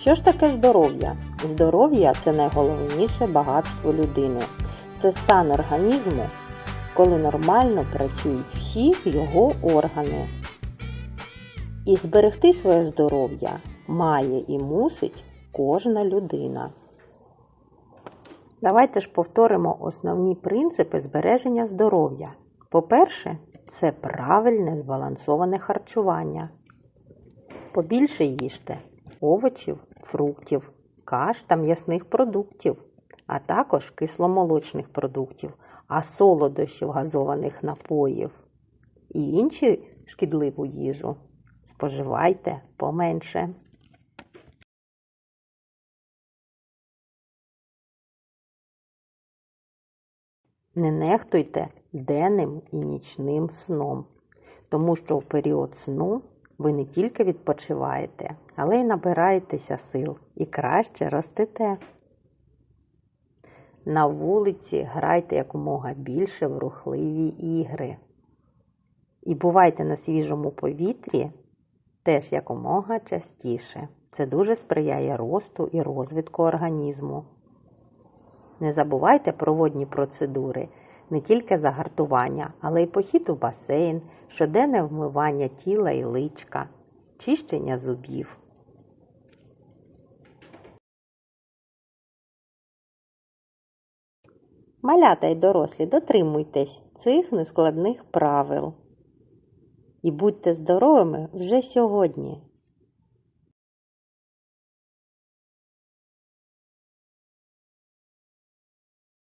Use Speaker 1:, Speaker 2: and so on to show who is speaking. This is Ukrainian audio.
Speaker 1: Що ж таке здоров'я? Здоров'я це найголовніше багатство людини. Це стан організму, коли нормально працюють всі його органи. І зберегти своє здоров'я має і мусить кожна людина. Давайте ж повторимо основні принципи збереження здоров'я. По-перше, це правильне збалансоване харчування. Побільше їжте овочів, фруктів, каш та м'ясних продуктів, а також кисломолочних продуктів, а солодощів газованих напоїв і інші шкідливу їжу споживайте поменше. Не нехтуйте денним і нічним сном, тому що в період сну ви не тільки відпочиваєте, але й набираєтеся сил і краще ростете. На вулиці грайте якомога більше в рухливі ігри. І бувайте на свіжому повітрі теж якомога частіше. Це дуже сприяє росту і розвитку організму. Не забувайте про водні процедури, не тільки загартування, але й похід у басейн, щоденне вмивання тіла і личка, чищення зубів. Малята й дорослі, дотримуйтесь цих нескладних правил. І будьте здоровими вже сьогодні.